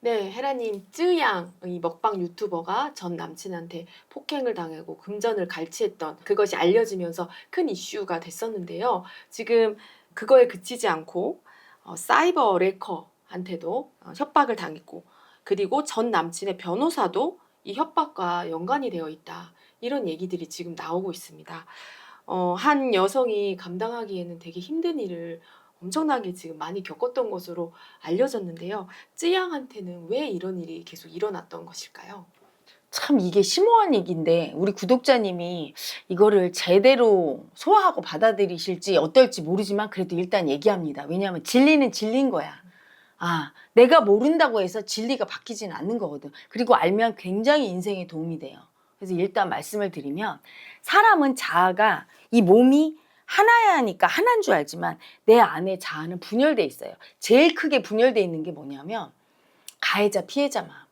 네, 헤라님 쯔양 이 먹방 유튜버가 전 남친한테 폭행을 당하고 금전을 갈취했던 그것이 알려지면서 큰 이슈가 됐었는데요. 지금 그거에 그치지 않고 어, 사이버 레커한테도 어, 협박을 당했고 그리고 전 남친의 변호사도 이 협박과 연관이 되어 있다. 이런 얘기들이 지금 나오고 있습니다. 어, 한 여성이 감당하기에는 되게 힘든 일을 엄청나게 지금 많이 겪었던 것으로 알려졌는데요. 쯔양한테는 왜 이런 일이 계속 일어났던 것일까요? 참 이게 심오한 얘기인데 우리 구독자님이 이거를 제대로 소화하고 받아들이실지 어떨지 모르지만 그래도 일단 얘기합니다. 왜냐하면 진리는 진리인 거야. 아, 내가 모른다고 해서 진리가 바뀌지는 않는 거거든. 그리고 알면 굉장히 인생에 도움이 돼요. 그래서 일단 말씀을 드리면 사람은 자아가 이 몸이 하나야 하니까 하나인 줄 알지만 내 안에 자아는 분열돼 있어요. 제일 크게 분열돼 있는 게 뭐냐면 가해자 피해자 마음.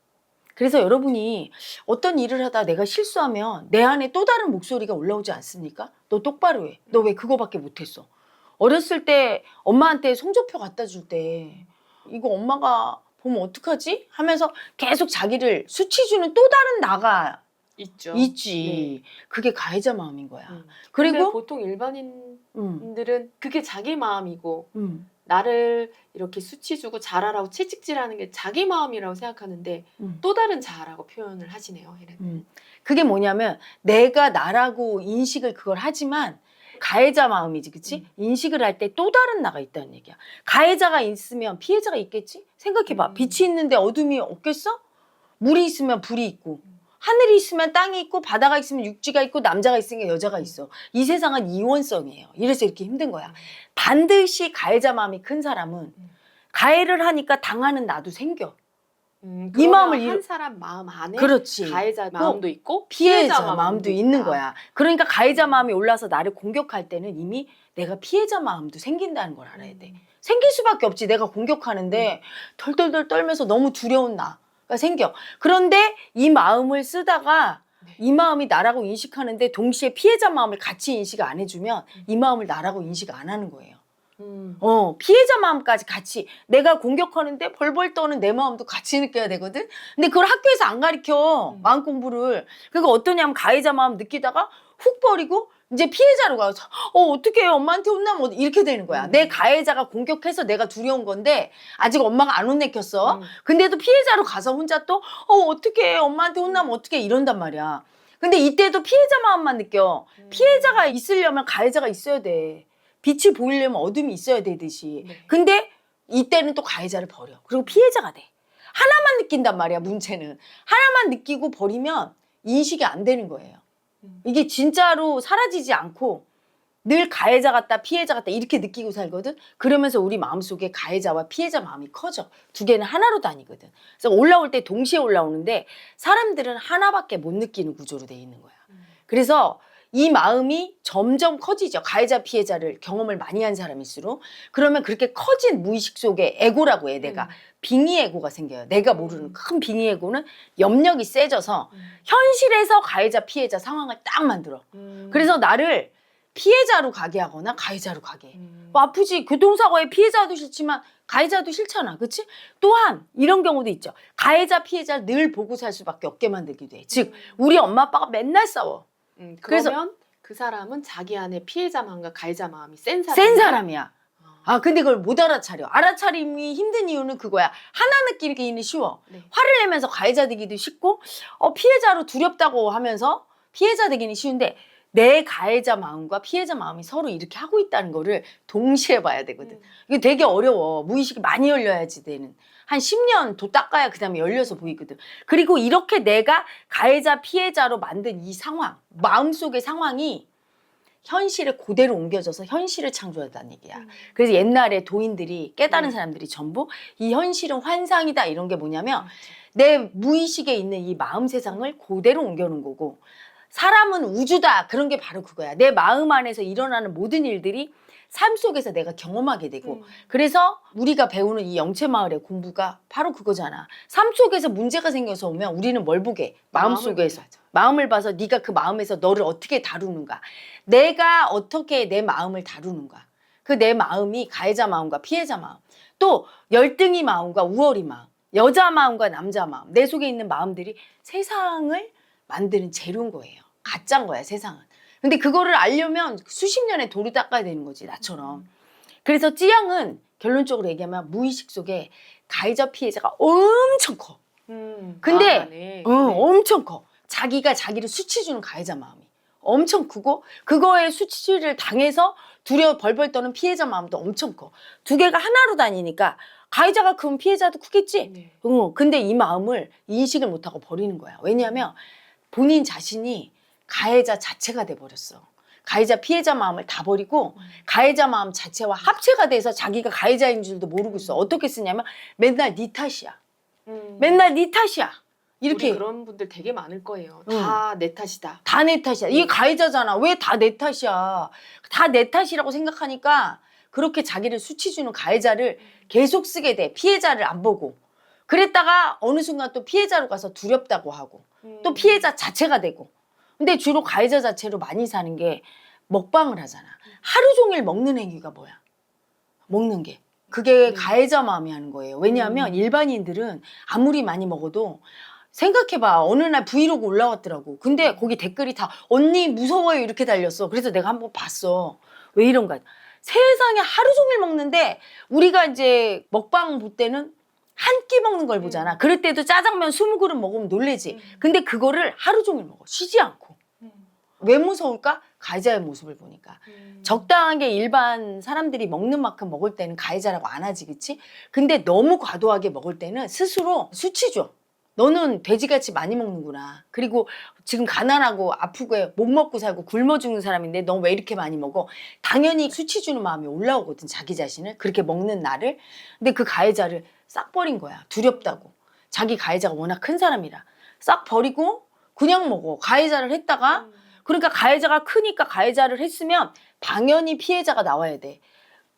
그래서 여러분이 어떤 일을 하다 내가 실수하면 내 안에 또 다른 목소리가 올라오지 않습니까? 너 똑바로 해. 너 왜 그거밖에 못했어? 어렸을 때 엄마한테 송조표 갖다 줄 때 이거 엄마가 보면 어떡하지? 하면서 계속 자기를 수치 주는 또 다른 나가 있죠. 있지. 그게 가해자 마음인 거야. 음. 근데 그리고 보통 일반인들은 음, 그게 자기 마음이고 음, 나를 이렇게 수치 주고 잘하라고 채찍질하는 게 자기 마음이라고 생각하는데 음. 또 다른 자아라고 표현을 하시네요. 헤라님. 음. 그게 뭐냐면 내가 나라고 인식을 그걸 하지만 가해자 마음이지, 그치? 음. 인식을 할 때 또 다른 나가 있다는 얘기야. 가해자가 있으면 피해자가 있겠지? 생각해봐. 음. 빛이 있는데 어둠이 없겠어? 물이 있으면 불이 있고, 음. 하늘이 있으면 땅이 있고, 바다가 있으면 육지가 있고, 남자가 있으면 여자가 있어. 이 세상은 이원성이에요. 이래서 이렇게 힘든 거야. 반드시 가해자 마음이 큰 사람은 음. 가해를 하니까 당하는 나도 생겨. 음, 이 마음을 한 이루- 사람 마음 안에 그렇지. 가해자 마음도 있고 피해자 마음도 있다. 있는 거야. 그러니까 가해자 마음이 올라서 나를 공격할 때는 이미 내가 피해자 마음도 생긴다는 걸 알아야 돼. 음. 생길 수밖에 없지. 내가 공격하는데 덜덜덜 떨면서 너무 두려운 나 가 생겨. 그런데 이 마음을 쓰다가 네. 이 마음이 나라고 인식하는데 동시에 피해자 마음을 같이 인식 안 해주면 이 마음을 나라고 인식 안 하는 거예요. 음. 어, 피해자 마음까지 같이 내가 공격하는데 벌벌 떠는 내 마음도 같이 느껴야 되거든. 근데 그걸 학교에서 안 가르쳐. 음. 마음 공부를. 그러니까 어떠냐면 가해자 마음 느끼다가 훅 버리고 이제 피해자로 가서 어, 어떻게 엄마한테 혼나면 어떡- 이렇게 되는 거야. 음. 내 가해자가 공격해서 내가 두려운 건데 아직 엄마가 안 혼내켰어. 음. 근데도 피해자로 가서 혼자 또 어, 어떻게 엄마한테 혼나면 어떻게 이런단 말이야. 근데 이때도 피해자 마음만 느껴. 음. 피해자가 있으려면 가해자가 있어야 돼. 빛이 보이려면 어둠이 있어야 되듯이. 네. 근데 이때는 또 가해자를 버려. 그리고 피해자가 돼. 하나만 느낀단 말이야, 문제는. 하나만 느끼고 버리면 인식이 안 되는 거예요. 음. 이게 진짜로 사라지지 않고 늘 가해자 같다, 피해자 같다 이렇게 느끼고 살거든. 그러면서 우리 마음속에 가해자와 피해자 마음이 커져. 두 개는 하나로 다니거든. 그래서 올라올 때 동시에 올라오는데 사람들은 하나밖에 못 느끼는 구조로 돼 있는 거야. 음. 그래서 이 마음이 점점 커지죠. 가해자 피해자를 경험을 많이 한 사람일수록 그러면 그렇게 커진 무의식 속에 에고라고 해 내가 음. 빙의 에고가 생겨요. 내가 모르는 큰 빙의 에고는 염력이 세져서 음. 현실에서 가해자 피해자 상황을 딱 만들어. 음. 그래서 나를 피해자로 가게 하거나 가해자로 가게 해. 음. 뭐 아프지 교통사고에 피해자도 싫지만 가해자도 싫잖아 그치? 또한 이런 경우도 있죠 가해자 피해자 늘 보고 살 수밖에 없게 만들기도 해 즉 우리 엄마 아빠가 맨날 싸워 음, 그래서- 그러면 그 사람은 자기 안에 피해자 마음과 가해자 마음이 센 사람. 센 사람이야 아 근데 그걸 못 알아차려 알아차림이 힘든 이유는 그거야 하나 느끼기는 쉬워 네. 화를 내면서 가해자 되기도 쉽고 어, 피해자로 두렵다고 하면서 피해자 되기는 쉬운데 내 가해자 마음과 피해자 마음이 서로 이렇게 하고 있다는 거를 동시에 봐야 되거든 음. 이게 되게 어려워. 무의식이 많이 열려야지 되는. 한 10년 도 닦아야 그 다음에 열려서 보이거든. 그리고 이렇게 내가 가해자, 피해자로 만든 이 상황, 마음속의 상황이 현실에 그대로 옮겨져서 현실을 창조한다는 얘기야. 음. 그래서 옛날에 도인들이 깨달은 네. 사람들이 전부 이 현실은 환상이다 이런 게 뭐냐면 맞아. 내 무의식에 있는 이 마음 세상을 그대로 옮겨놓은 거고 사람은 우주다 그런 게 바로 그거야. 내 마음 안에서 일어나는 모든 일들이 삶 속에서 내가 경험하게 되고 음. 그래서 우리가 배우는 이 영체 마을의 공부가 바로 그거잖아. 삶 속에서 문제가 생겨서 오면 우리는 뭘 보게? 마음 속에서. 마음을 봐서 네가 그 마음에서 너를 어떻게 다루는가. 내가 어떻게 내 마음을 다루는가. 그 내 마음이 가해자 마음과 피해자 마음. 또 열등이 마음과 우월이 마음. 여자 마음과 남자 마음, 내 속에 있는 마음들이 세상을 만드는 재료인 거예요. 가짜인 거야, 세상은. 근데 그거를 알려면 수십 년의 도를 닦아야 되는 거지, 나처럼. 그래서 찌양은 결론적으로 얘기하면 무의식 속에 가해자 피해자가 엄청 커. 음, 근데, 마음 안에. 어, 네. 엄청 커. 자기가 자기를 수치 주는 가해자 마음이 엄청 크고 그거에 수치를 당해서 두려워 벌벌 떠는 피해자 마음도 엄청 커. 두 개가 하나로 다니니까 가해자가 크면 피해자도 크겠지. 네. 어, 근데 이 마음을 인식을 못하고 버리는 거야. 왜냐하면 본인 자신이 가해자 자체가 돼 버렸어. 가해자 피해자 마음을 다 버리고 음. 가해자 마음 자체와 합체가 돼서 자기가 가해자인 줄도 모르고 있어. 어떻게 쓰냐면 맨날 네 탓이야. 음. 맨날 네 탓이야. 이렇게 우리 그런 분들 되게 많을 거예요. 응. 다내 탓이다. 다 내 탓이야. 이게 가해자잖아. 왜 다 내 탓이야? 다 내 탓이라고 생각하니까 그렇게 자기를 수치 주는 가해자를 계속 쓰게 돼. 피해자를 안 보고. 그랬다가 어느 순간 또 피해자로 가서 두렵다고 하고 음. 또 피해자 자체가 되고. 근데 주로 가해자 자체로 많이 사는 게 먹방을 하잖아. 하루 종일 먹는 행위가 뭐야? 먹는 게. 그게 네. 가해자 마음이 하는 거예요. 왜냐하면 음. 일반인들은 아무리 많이 먹어도 생각해봐. 어느 날 브이로그 올라왔더라고. 근데 거기 댓글이 다 언니 무서워요 이렇게 달렸어. 그래서 내가 한번 봤어. 왜 이런가? 세상에 하루 종일 먹는데 우리가 이제 먹방 볼 때는 한 끼 먹는 걸 보잖아. 음. 그럴 때도 짜장면 20그릇 먹으면 놀래지. 음. 근데 그거를 하루 종일 먹어. 쉬지 않고. 음. 왜 무서울까? 가해자의 모습을 보니까. 음. 적당하게 일반 사람들이 먹는 만큼 먹을 때는 가해자라고 안 하지, 그치? 근데 너무 과도하게 먹을 때는 스스로 수치 줘. 너는 돼지같이 많이 먹는구나. 그리고 지금 가난하고 아프고 못 먹고 살고 굶어 죽는 사람인데 너 왜 이렇게 많이 먹어? 당연히 수치 주는 마음이 올라오거든, 자기 자신을. 그렇게 먹는 나를. 근데 그 가해자를 싹 버린 거야. 두렵다고. 자기 가해자가 워낙 큰 사람이라. 싹 버리고 그냥 먹어. 가해자를 했다가 음. 그러니까 가해자가 크니까 가해자를 했으면 당연히 피해자가 나와야 돼.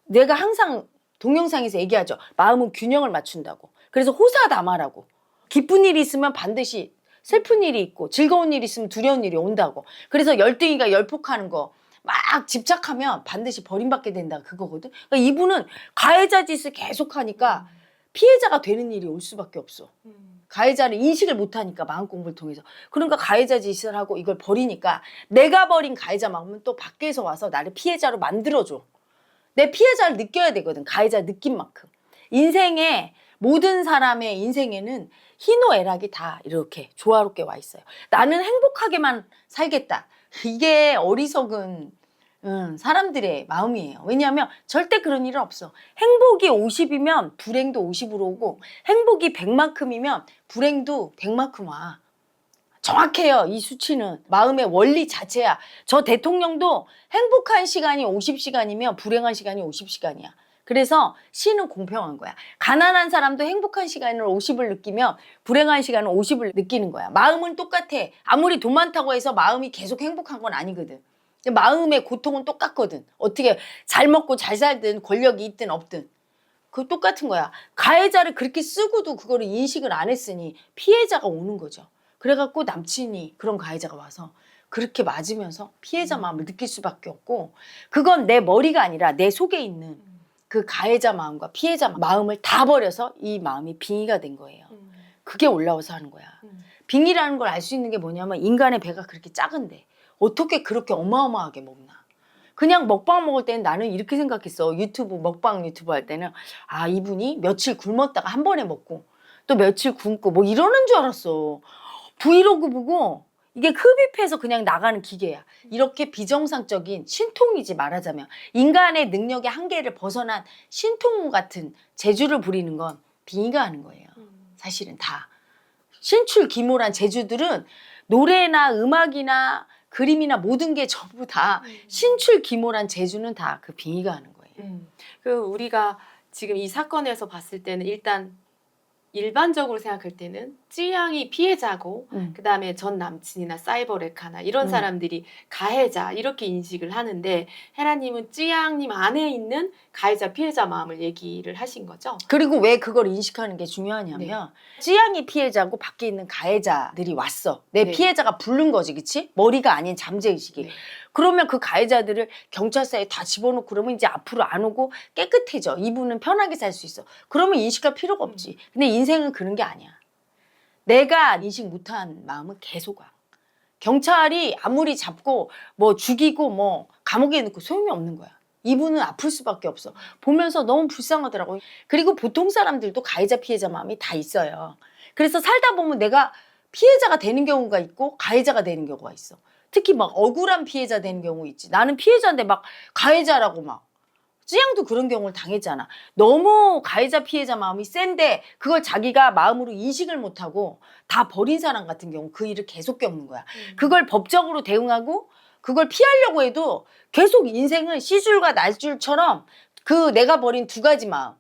내가 항상 동영상에서 얘기하죠. 마음은 균형을 맞춘다고. 그래서 호사다마라고. 기쁜 일이 있으면 반드시 슬픈 일이 있고 즐거운 일이 있으면 두려운 일이 온다고. 그래서 열등이가 열폭하는 거 막 집착하면 반드시 버림받게 된다 그거거든. 그러니까 이분은 가해자 짓을 계속하니까 피해자가 되는 일이 올 수밖에 없어. 음. 가해자를 인식을 못하니까 마음 공부를 통해서. 그러니까 가해자 짓을 하고 이걸 버리니까 내가 버린 가해자 마음은 또 밖에서 와서 나를 피해자로 만들어줘. 내 피해자를 느껴야 되거든 가해자 느낀 만큼. 인생에 모든 사람의 인생에는 희노애락이 다 이렇게 조화롭게 와 있어요. 나는 행복하게만 살겠다. 이게 어리석은 음, 사람들의 마음이에요. 왜냐하면 절대 그런 일은 없어. 행복이 50이면 불행도 50으로 오고 행복이 100만큼이면 불행도 100만큼 와. 정확해요. 이 수치는 마음의 원리 자체야. 저 대통령도 행복한 시간이 50시간이면 불행한 시간이 50시간이야. 그래서 시는 공평한 거야. 가난한 사람도 행복한 시간을 50을 느끼면 불행한 시간은 50을 느끼는 거야. 마음은 똑같아. 아무리 돈 많다고 해서 마음이 계속 행복한 건 아니거든. 마음의 고통은 똑같거든. 어떻게 잘 먹고 잘 살든 권력이 있든 없든. 그거 똑같은 거야. 가해자를 그렇게 쓰고도 그거를 인식을 안 했으니 피해자가 오는 거죠. 그래갖고 남친이 그런 가해자가 와서 그렇게 맞으면서 피해자 마음을 느낄 수밖에 없고 그건 내 머리가 아니라 내 속에 있는 그 가해자 마음과 피해자 마음을 다 버려서 이 마음이 빙의가 된 거예요. 음. 그게 올라와서 하는 거야. 음. 빙의라는 걸 알 수 있는 게 뭐냐면 인간의 배가 그렇게 작은데 어떻게 그렇게 어마어마하게 먹나. 그냥 먹방 먹을 때는 나는 이렇게 생각했어. 유튜브 먹방 유튜브 할 때는 아 이분이 며칠 굶었다가 한 번에 먹고 또 며칠 굶고 뭐 이러는 줄 알았어. 브이로그 보고 이게 흡입해서 그냥 나가는 기계야. 이렇게 비정상적인 신통이지 말하자면 인간의 능력의 한계를 벗어난 신통 같은 재주를 부리는 건 빙의가 하는 거예요. 음. 사실은 다 신출 기모란 재주들은 노래나 음악이나 그림이나 모든 게 전부 다 신출 기모란 재주는 다 그 빙의가 하는 거예요. 음. 그 우리가 지금 이 사건에서 봤을 때는 일단 일반적으로 생각할 때는 찌양이 피해자고 음. 그 다음에 전 남친이나 사이버 레카나 이런 음. 사람들이 가해자 이렇게 인식을 하는데 헤라님은 찌양님 안에 있는 가해자 피해자 마음을 얘기를 하신 거죠. 그리고 왜 그걸 인식하는 게 중요하냐면 찌양이 피해자고 밖에 있는 가해자들이 왔어. 내 네. 피해자가 부른 거지, 그치? 머리가 아닌 잠재의식이. 네. 그러면 그 가해자들을 경찰서에 다 집어넣고 그러면 이제 앞으로 안 오고 깨끗해져. 이분은 편하게 살 수 있어. 그러면 인식할 필요가 없지. 근데 인생은 그런 게 아니야. 내가 인식 못한 마음은 계속 와. 경찰이 아무리 잡고 뭐 죽이고 뭐 감옥에 넣고 소용이 없는 거야. 이분은 아플 수밖에 없어. 보면서 너무 불쌍하더라고. 그리고 보통 사람들도 가해자 피해자 마음이 다 있어요. 그래서 살다 보면 내가 피해자가 되는 경우가 있고 가해자가 되는 경우가 있어. 특히 막 억울한 피해자 되는 경우 있지. 나는 피해자인데 막 가해자라고 막 찌양도 그런 경우를 당했잖아. 너무 가해자 피해자 마음이 센데 그걸 자기가 마음으로 인식을 못하고 다 버린 사람 같은 경우 그 일을 계속 겪는 거야. 그걸 법적으로 대응하고 그걸 피하려고 해도 계속 인생은 시줄과 날줄처럼 그 내가 버린 두 가지 마음.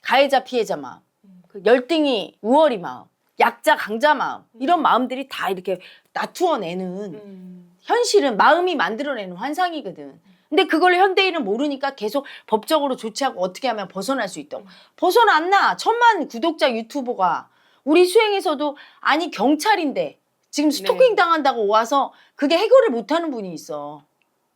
가해자 피해자 마음. 그 열등이 우월이 마음. 약자 강자 마음. 이런 마음들이 다 이렇게 나투어내는 음. 현실은 마음이 만들어내는 환상이거든. 근데 그걸 현대인은 모르니까 계속 법적으로 조치하고 어떻게 하면 벗어날 수 있다고. 벗어났나? 천만 구독자 유튜버가 우리 수행에서도 아니 경찰인데 지금 스토킹 당한다고 와서 그게 해결을 못하는 분이 있어.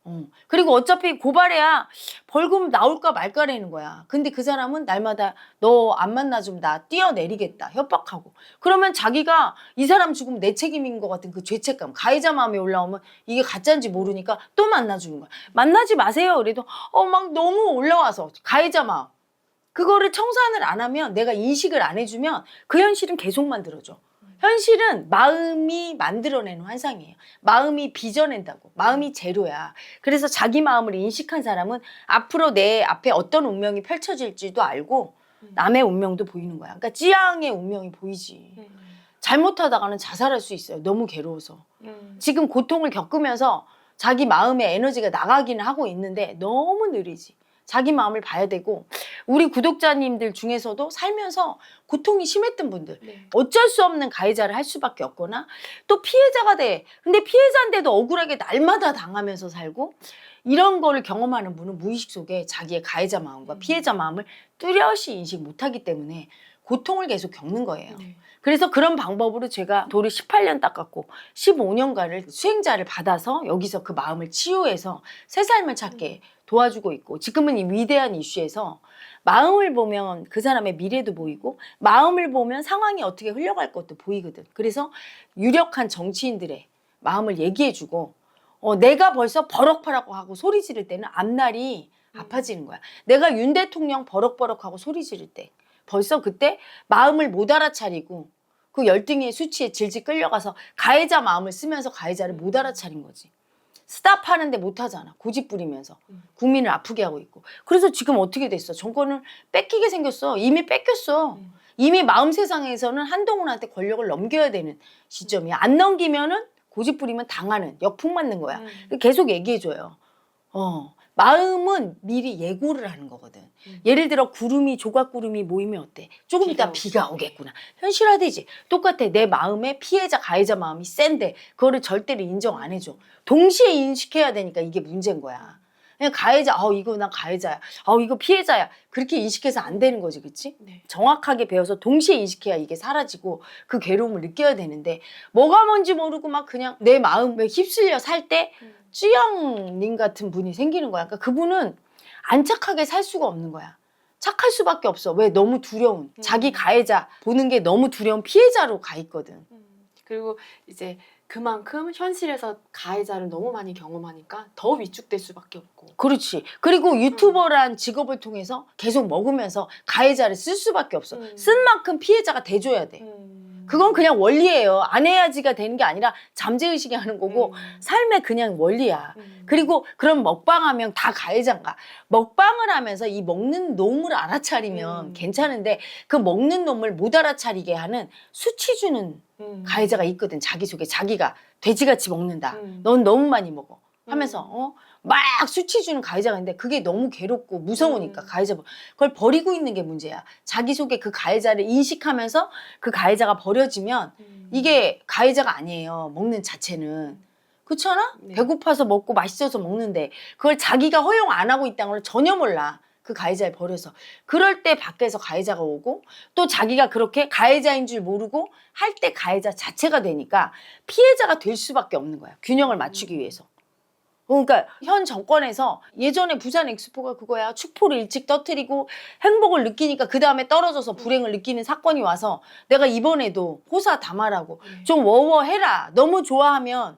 어. 그리고 어차피 고발해야 벌금 나올까 말까라는 거야. 근데 그 사람은 날마다 너 안 만나주면 나 뛰어내리겠다. 협박하고. 그러면 자기가 이 사람 죽으면 내 책임인 것 같은 그 죄책감, 가해자 마음이 올라오면 이게 가짜인지 모르니까 또 만나주는 거야. 만나지 마세요. 그래도 어 막 너무 올라와서 가해자 마음. 그거를 청산을 안 하면 내가 인식을 안 해주면 그 현실은 계속 만들어져. 현실은 마음이 만들어내는 환상이에요. 마음이 빚어낸다고. 마음이 재료야. 그래서 자기 마음을 인식한 사람은 앞으로 내 앞에 어떤 운명이 펼쳐질지도 알고 남의 운명도 보이는 거야. 그러니까 찌양의 운명이 보이지. 음. 잘못하다가는 자살할 수 있어요. 너무 괴로워서. 음. 지금 고통을 겪으면서 자기 마음의 에너지가 나가기는 하고 있는데 너무 느리지. 자기 마음을 봐야 되고 우리 구독자님들 중에서도 살면서 고통이 심했던 분들 네. 어쩔 수 없는 가해자를 할 수밖에 없거나 또 피해자가 돼. 근데 피해자인데도 억울하게 날마다 당하면서 살고 이런 거를 경험하는 분은 무의식 속에 자기의 가해자 마음과 음. 피해자 마음을 뚜렷이 인식 못하기 때문에 고통을 계속 겪는 거예요. 네. 그래서 그런 방법으로 제가 돌을 18년 닦았고 15년간을 수행자를 받아서 여기서 그 마음을 치유해서 새 삶을 찾게 도와주고 있고 지금은 이 위대한 이슈에서 마음을 보면 그 사람의 미래도 보이고 마음을 보면 상황이 어떻게 흘러갈 것도 보이거든. 그래서 유력한 정치인들의 마음을 얘기해주고 어, 내가 벌써 버럭버럭 하고 소리 지를 때는 앞날이 아파지는 거야. 내가 윤 대통령 버럭버럭 하고 소리 지를 때 벌써 그때 마음을 못 알아차리고 그 열등의 수치에 질질 끌려가서 가해자 마음을 쓰면서 가해자를 못 알아차린 거지. 스탑 하는데 못 하잖아. 고집 부리면서. 음. 국민을 아프게 하고 있고. 그래서 지금 어떻게 됐어? 정권을 뺏기게 생겼어. 이미 뺏겼어. 음. 이미 마음 세상에서는 한동훈한테 권력을 넘겨야 되는 시점이야. 안 넘기면은 고집 부리면 당하는 역풍 맞는 거야. 음. 계속 얘기해줘요. 어. 마음은 미리 예고를 하는 거거든. 음. 예를 들어 구름이 조각구름이 모이면 어때? 조금 비가 이따. 비가 오겠구나. 현실화되지. 똑같아. 내 마음에 피해자 가해자 마음이 센데 그거를 절대로 인정 안 해줘. 동시에 인식해야 되니까 이게 문제인 거야. 그냥 가해자, 아 이거 나 가해자야. 아 이거 피해자야. 그렇게 인식해서 안 되는 거지, 그렇지? 네. 정확하게 배워서 동시에 인식해야 이게 사라지고 그 괴로움을 느껴야 되는데 뭐가 뭔지 모르고 막 그냥 내 마음에 휩쓸려 살 때 음. 찌영님 같은 분이 생기는 거야. 그러니까 그분은 안 착하게 살 수가 없는 거야. 착할 수밖에 없어. 왜? 너무 두려운. 음. 자기 가해자 보는 게 너무 두려운 피해자로 가 있거든. 음. 그리고 이제 그만큼 현실에서 가해자를 너무 많이 경험하니까 더 위축될 수밖에 없고. 그렇지. 그리고 유튜버란 직업을 통해서 계속 먹으면서 가해자를 쓸 수밖에 없어. 음. 쓴 만큼 피해자가 돼줘야 돼. 음. 그건 그냥 원리예요. 안 해야지가 되는 게 아니라 잠재의식이 하는 거고 음. 삶의 그냥 원리야. 음. 그리고 그럼 먹방하면 다 가해자인가? 먹방을 하면서 이 먹는 놈을 알아차리면 음. 괜찮은데 그 먹는 놈을 못 알아차리게 하는 수치 주는 음. 가해자가 있거든. 자기 속에 자기가 돼지같이 먹는다. 음. 넌 너무 많이 먹어. 하면서 음. 어? 막 수치 주는 가해자가 있는데 그게 너무 괴롭고 무서우니까 음. 가해자 그걸 버리고 있는 게 문제야. 자기 속에 그 가해자를 인식하면서 그 가해자가 버려지면 음. 이게 가해자가 아니에요. 먹는 자체는. 그렇잖아? 네. 배고파서 먹고 맛있어서 먹는데 그걸 자기가 허용 안 하고 있다는 걸 전혀 몰라. 그 가해자를 버려서. 그럴 때 밖에서 가해자가 오고 또 자기가 그렇게 가해자인 줄 모르고 할 때 가해자 자체가 되니까 피해자가 될 수밖에 없는 거야. 균형을 맞추기 위해서. 그러니까 현 정권에서 예전에 부산 엑스포가 그거야. 축포를 일찍 터트리고 행복을 느끼니까 그 다음에 떨어져서 불행을 느끼는 사건이 와서 내가 이번에도 호사 담아라고 네. 좀 워워해라. 너무 좋아하면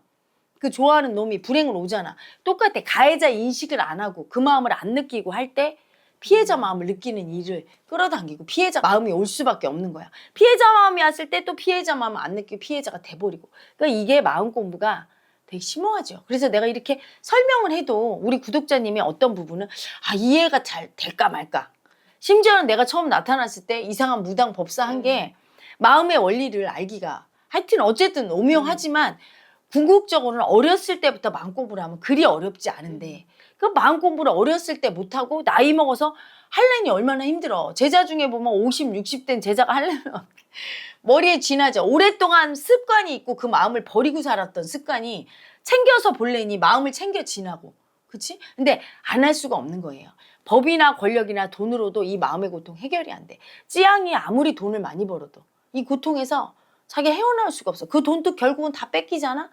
그 좋아하는 놈이 불행을 오잖아. 똑같아. 가해자 인식을 안 하고 그 마음을 안 느끼고 할 때 피해자 마음을 느끼는 일을 끌어당기고 피해자 마음이 올 수밖에 없는 거야. 피해자 마음이 왔을 때 또 피해자 마음을 안 느끼고 피해자가 돼버리고. 그러니까 이게 마음 공부가 되게 심오하죠. 그래서 내가 이렇게 설명을 해도 우리 구독자님이 어떤 부분은 아 이해가 잘 될까 말까. 심지어는 내가 처음 나타났을 때 이상한 무당 법사 한 게 마음의 원리를 알기가 하여튼 어쨌든 오묘하지만 궁극적으로는 어렸을 때부터 마음 공부를 하면 그리 어렵지 않은데 그 마음 공부를 어렸을 때 못하고 나이 먹어서 할래니 얼마나 힘들어. 제자 중에 보면 50, 60된 제자가 할래면 머리에 쥐나죠. 오랫동안 습관이 있고 그 마음을 버리고 살았던 습관이 챙겨서 볼래니 마음을 챙겨 지나고. 그치? 근데 안 할 수가 없는 거예요. 법이나 권력이나 돈으로도 이 마음의 고통 해결이 안 돼. 찌양이 아무리 돈을 많이 벌어도 이 고통에서 자기 헤어나올 수가 없어. 그 돈도 결국은 다 뺏기잖아?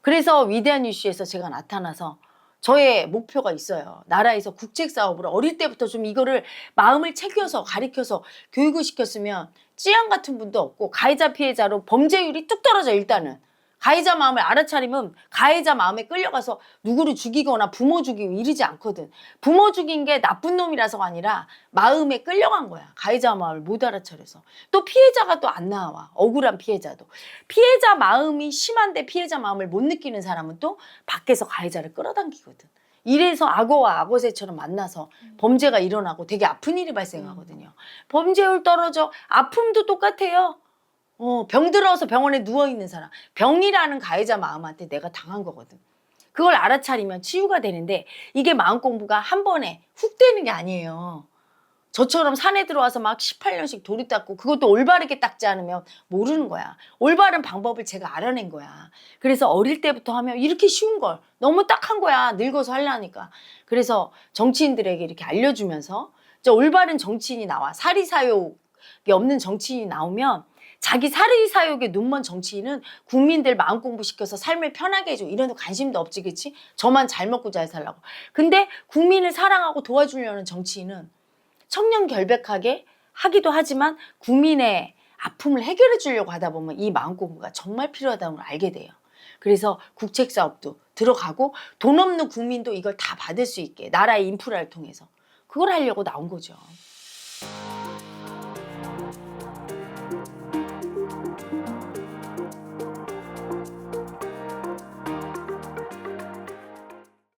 그래서 위대한 이슈에서 제가 나타나서 저의 목표가 있어요. 나라에서 국책 사업으로 어릴 때부터 좀 이거를 마음을 챙겨서 가리켜서 교육을 시켰으면 찌양 같은 분도 없고 가해자 피해자로 범죄율이 뚝 떨어져 일단은. 가해자 마음을 알아차리면 가해자 마음에 끌려가서 누구를 죽이거나 부모 죽이고 이러지 않거든. 부모 죽인 게 나쁜 놈이라서가 아니라 마음에 끌려간 거야. 가해자 마음을 못 알아차려서. 또 피해자가 또 안 나와. 억울한 피해자도. 피해자 마음이 심한데 피해자 마음을 못 느끼는 사람은 또 밖에서 가해자를 끌어당기거든. 이래서 악어와 악어새처럼 만나서 범죄가 일어나고 되게 아픈 일이 발생하거든요. 범죄율 떨어져. 아픔도 똑같아요. 어, 병 들어서 병원에 누워 있는 사람. 병이라는 가해자 마음한테 내가 당한 거거든. 그걸 알아차리면 치유가 되는데 이게 마음 공부가 한 번에 훅 되는 게 아니에요. 저처럼 산에 들어와서 막 18년씩 돌이 닦고 그것도 올바르게 닦지 않으면 모르는 거야. 올바른 방법을 제가 알아낸 거야. 그래서 어릴 때부터 하면 이렇게 쉬운 걸 너무 딱한 거야. 늙어서 하려니까. 그래서 정치인들에게 이렇게 알려주면서 이제 올바른 정치인이 나와. 사리사욕이 없는 정치인이 나오면 자기 사리 사욕에 눈먼 정치인은 국민들 마음 공부시켜서 삶을 편하게 해줘. 이런 데 관심도 없지, 그치? 저만 잘 먹고 잘 살라고. 근데 국민을 사랑하고 도와주려는 정치인은 청년 결백하게 하기도 하지만 국민의 아픔을 해결해 주려고 하다 보면 이 마음 공부가 정말 필요하다는 걸 알게 돼요. 그래서 국책 사업도 들어가고 돈 없는 국민도 이걸 다 받을 수 있게 나라의 인프라를 통해서 그걸 하려고 나온 거죠.